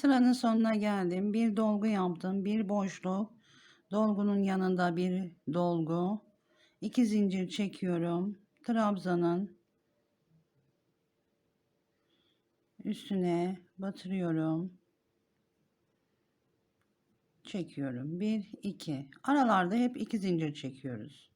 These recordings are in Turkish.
Sıranın sonuna geldim. Bir dolgu yaptım. Bir boşluk. Dolgunun yanında bir dolgu. İki zincir çekiyorum. Trabzanın üstüne batırıyorum. Çekiyorum. Bir, iki. Aralarda hep iki zincir çekiyoruz.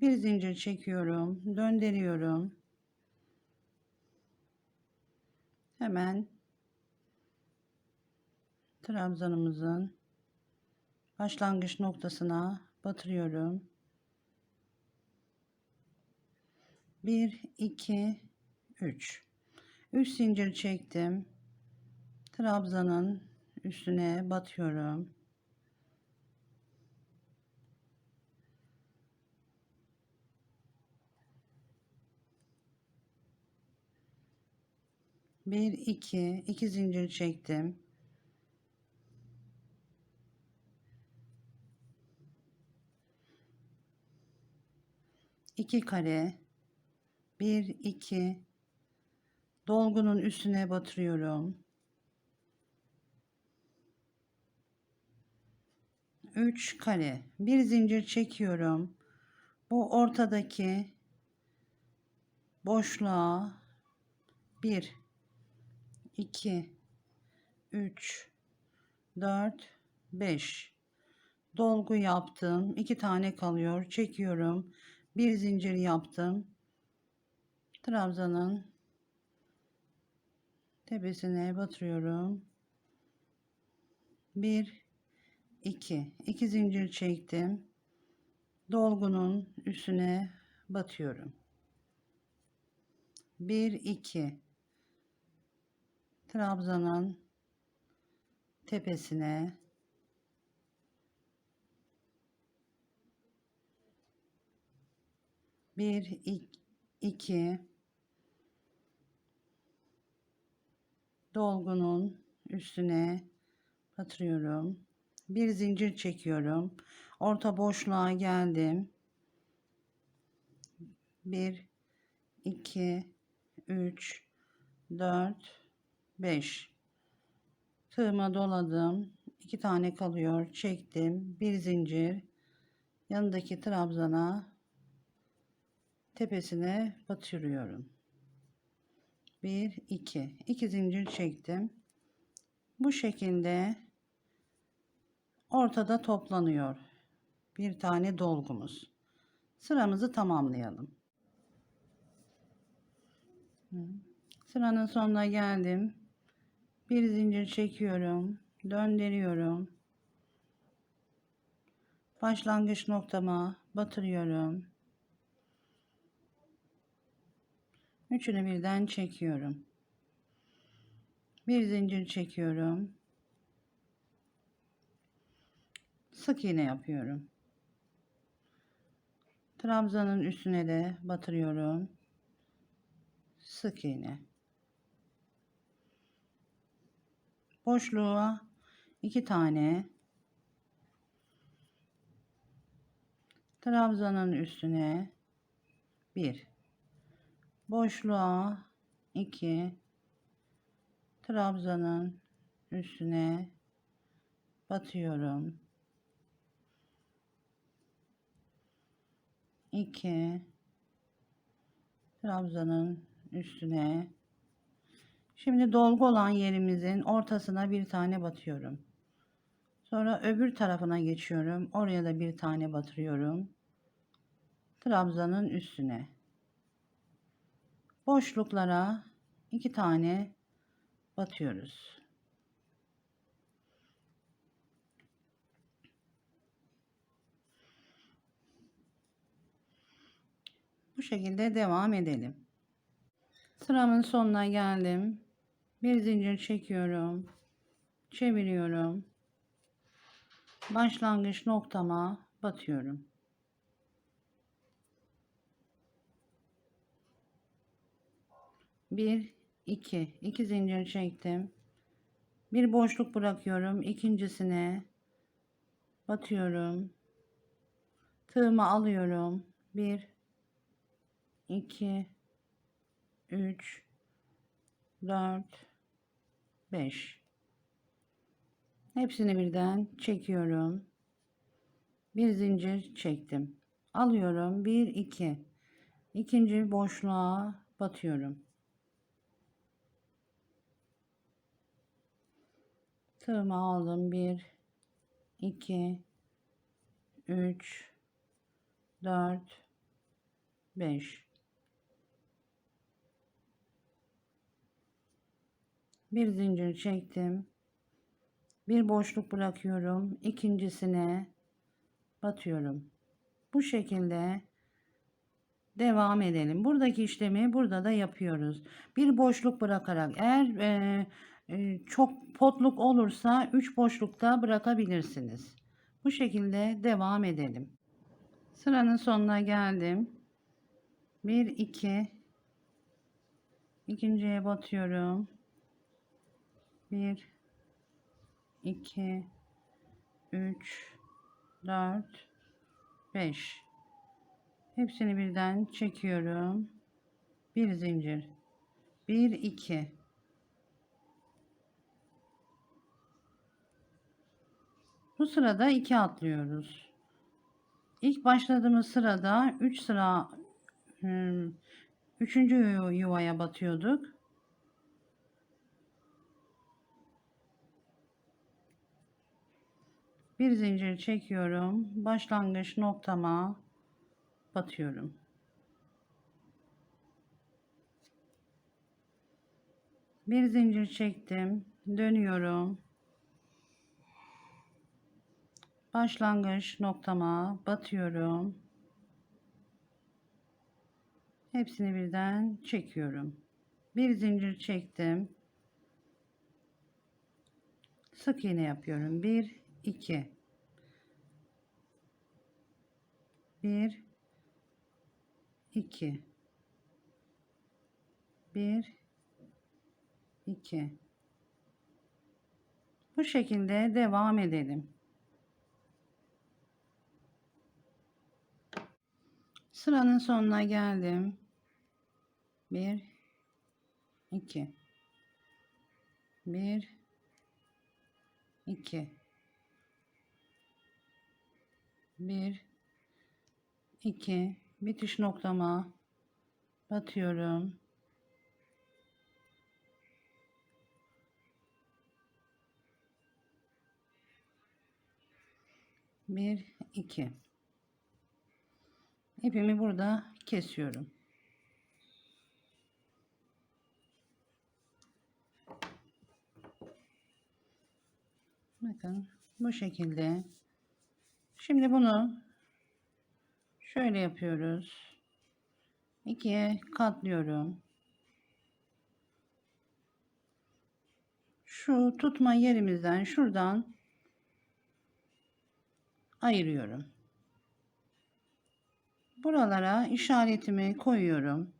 Bir zincir çekiyorum, döndürüyorum. Hemen trabzanımızın başlangıç noktasına batırıyorum. 1 2 3 3 zincir çektim. Trabzanın üstüne batıyorum. Bir, iki, iki zincir çektim. İki kare. Bir, iki. Dolgunun üstüne batırıyorum. Üç kare. Bir zincir çekiyorum. Bu ortadaki boşluğa bir 2 3 4 5 dolgu yaptım. 2 tane kalıyor. Çekiyorum. Bir zincir yaptım. Trabzanın tepesine batırıyorum. 1 2 2 zincir çektim. Dolgunun üstüne batıyorum. 1 2 Trabzan'ın tepesine bir iki dolgunun üstüne batırıyorum. Bir zincir çekiyorum. Orta boşluğa geldim. Bir, iki, üç, dört, 5 tığıma doladım. 2 tane kalıyor. Çektim. Bir zincir. Yanındaki trabzana tepesine batırıyorum. 1 2 2 zincir çektim. Bu şekilde ortada toplanıyor. Bir tane dolgumuz. Sıramızı tamamlayalım. Sıranın sonuna geldim bir zincir çekiyorum döndürüyorum. Başlangıç noktama batırıyorum. Üçünü birden çekiyorum. Bir zincir çekiyorum. Sık iğne yapıyorum. Trabzanın üstüne de batırıyorum. Sık iğne boşluğa iki tane. Trabzanın üstüne bir. Boşluğa iki. Trabzanın üstüne batıyorum. 2 trabzanın üstüne Şimdi dolgu olan yerimizin ortasına bir tane batıyorum. Sonra öbür tarafına geçiyorum. Oraya da bir tane batırıyorum. Trabzanın üstüne. Boşluklara iki tane batıyoruz. Bu şekilde devam edelim. Sıramın sonuna geldim bir zincir çekiyorum. Çeviriyorum. Başlangıç noktama batıyorum. Bir iki. İki zincir çektim. Bir boşluk bırakıyorum. İkincisine batıyorum. Tığımı alıyorum. 1 2 3 4 5 Hepsini birden çekiyorum. Bir zincir çektim. Alıyorum. 1 2 İkinci boşluğa batıyorum. Tığımı aldım. 1 2 3 4 5 Bir zincir çektim. Bir boşluk bırakıyorum. İkincisine batıyorum. Bu şekilde devam edelim. Buradaki işlemi burada da yapıyoruz. Bir boşluk bırakarak eğer e, e, çok potluk olursa 3 boşlukta bırakabilirsiniz. Bu şekilde devam edelim. Sıranın sonuna geldim. 1 2 ikinciye batıyorum. 1 2 3 4 5 Hepsini birden çekiyorum. Bir zincir. 1 2 Bu sırada 2 atlıyoruz. İlk başladığımız sırada 3 sıra 3. yuvaya batıyorduk. Bir zincir çekiyorum. Başlangıç noktama batıyorum. Bir zincir çektim. Dönüyorum. Başlangıç noktama batıyorum. Hepsini birden çekiyorum. Bir zincir çektim. Sık iğne yapıyorum. 1 2 1 2 1 2 Bu şekilde devam edelim. Sıranın sonuna geldim. 1 2 1 2 1 2 bitiş noktama batıyorum. Bir, iki. İpimi burada kesiyorum. Bakın bu şekilde. Şimdi bunu şöyle yapıyoruz. İkiye katlıyorum. Şu tutma yerimizden şuradan ayırıyorum. Buralara işaretimi koyuyorum.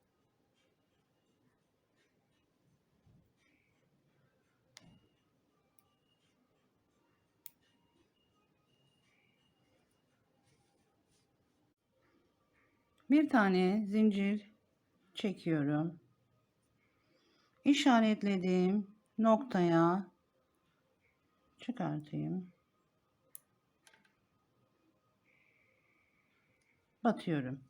Bir tane zincir çekiyorum. İşaretlediğim noktaya çıkartayım. Batıyorum.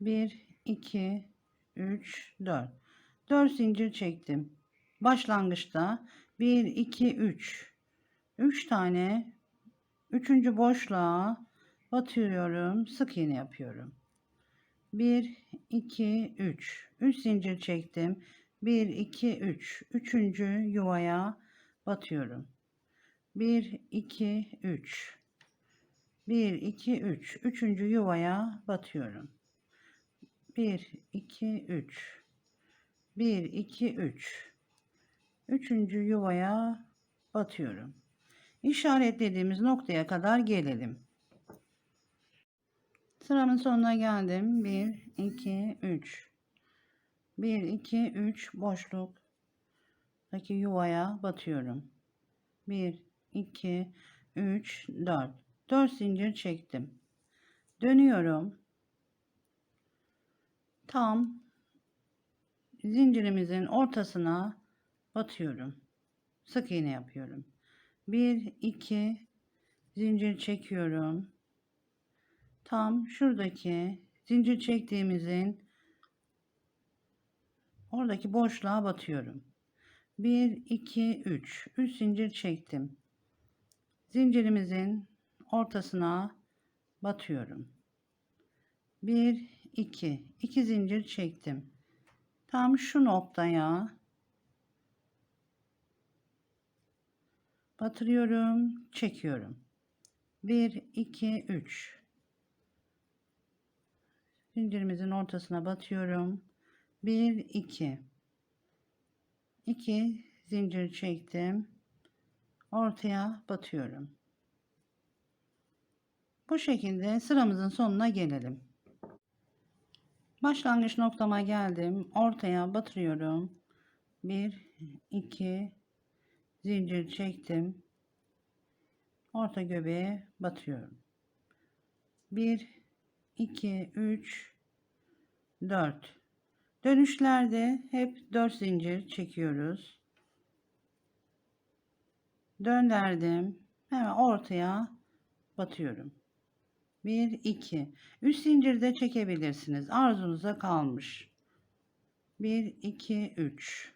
1 2 3 4 4 zincir çektim. Başlangıçta 1 2 3 3 tane Üçüncü boşluğa batıyorum. Sık iğne yapıyorum. 1, 2, 3. 3 zincir çektim. 1, 2, 3. Üçüncü yuvaya batıyorum. 1, 2, 3. 1, 2, 3. Üçüncü yuvaya batıyorum. 1, 2, 3. 1, 2, 3. Üçüncü yuvaya batıyorum işaretlediğimiz noktaya kadar gelelim. Sıramın sonuna geldim. 1, 2, 3. 1, 2, 3 boşluktaki yuvaya batıyorum. 1 2 3 4 4 zincir çektim dönüyorum tam zincirimizin ortasına batıyorum sık iğne yapıyorum 1 2 zincir çekiyorum. Tam şuradaki zincir çektiğimizin oradaki boşluğa batıyorum. 1 2 3 3 zincir çektim. Zincirimizin ortasına batıyorum. 1 2 2 zincir çektim. Tam şu noktaya batırıyorum çekiyorum. 1 2 3 zincirimizin ortasına batıyorum. 1 2 2 zincir çektim. Ortaya batıyorum. Bu şekilde sıramızın sonuna gelelim. Başlangıç noktama geldim. Ortaya batırıyorum. 1 2 zincir çektim. Orta göbeğe batıyorum. 1 2 3 4 dönüşlerde hep 4 zincir çekiyoruz. Döndürdüm hemen ortaya batıyorum. 1 2 3 zincir de çekebilirsiniz. Arzunuza kalmış. 1 2 3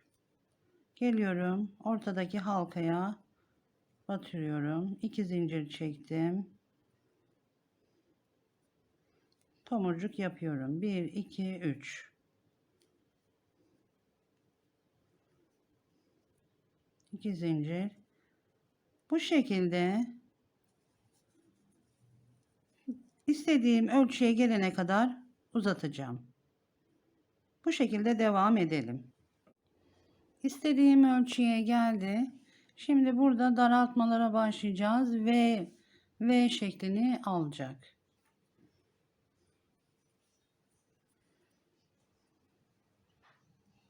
geliyorum. Ortadaki halkaya batırıyorum. 2 zincir çektim. Tomurcuk yapıyorum. 1 2 3 2 zincir. Bu şekilde istediğim ölçüye gelene kadar uzatacağım. Bu şekilde devam edelim istediğim ölçüye geldi şimdi burada daraltmalara başlayacağız ve V şeklini alacak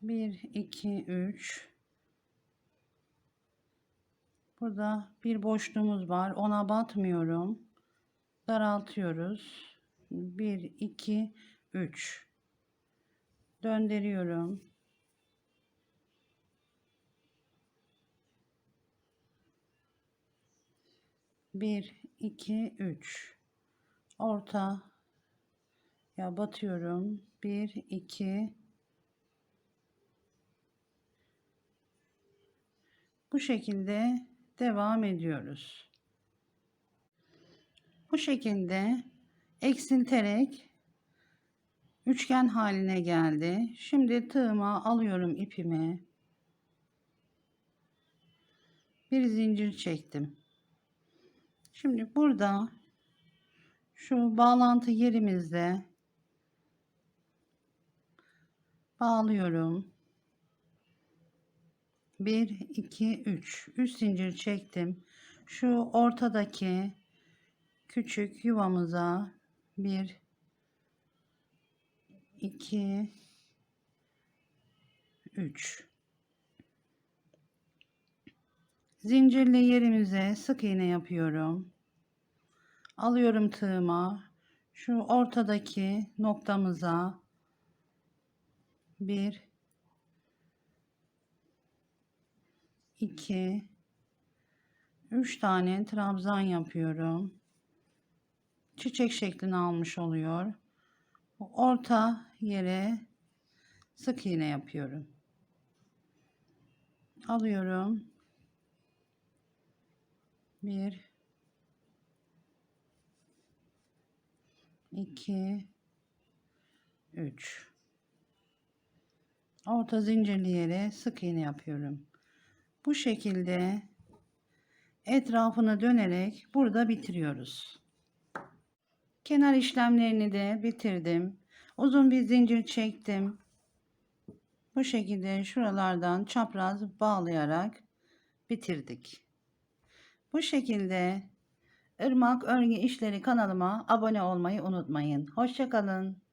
bir iki üç Burada bir boşluğumuz var. Ona batmıyorum. Daraltıyoruz. 1 2 3 döndürüyorum. Bir, iki, üç. Orta ya batıyorum. Bir, iki. Bu şekilde devam ediyoruz. Bu şekilde eksilterek üçgen haline geldi. Şimdi tığıma alıyorum ipimi. Bir zincir çektim. Şimdi burada şu bağlantı yerimizde bağlıyorum. 1 2 3 3 zincir çektim. Şu ortadaki küçük yuvamıza 1 2 3 zincirli yerimize sık iğne yapıyorum alıyorum tığıma şu ortadaki noktamıza 1 2 3 tane trabzan yapıyorum. Çiçek şeklini almış oluyor. Orta yere sık iğne yapıyorum. Alıyorum. 1 2 3 Orta zincirli sık iğne yapıyorum. Bu şekilde etrafını dönerek burada bitiriyoruz. Kenar işlemlerini de bitirdim. Uzun bir zincir çektim. Bu şekilde şuralardan çapraz bağlayarak bitirdik. Bu şekilde Irmak Örgü İşleri kanalıma abone olmayı unutmayın. Hoşçakalın.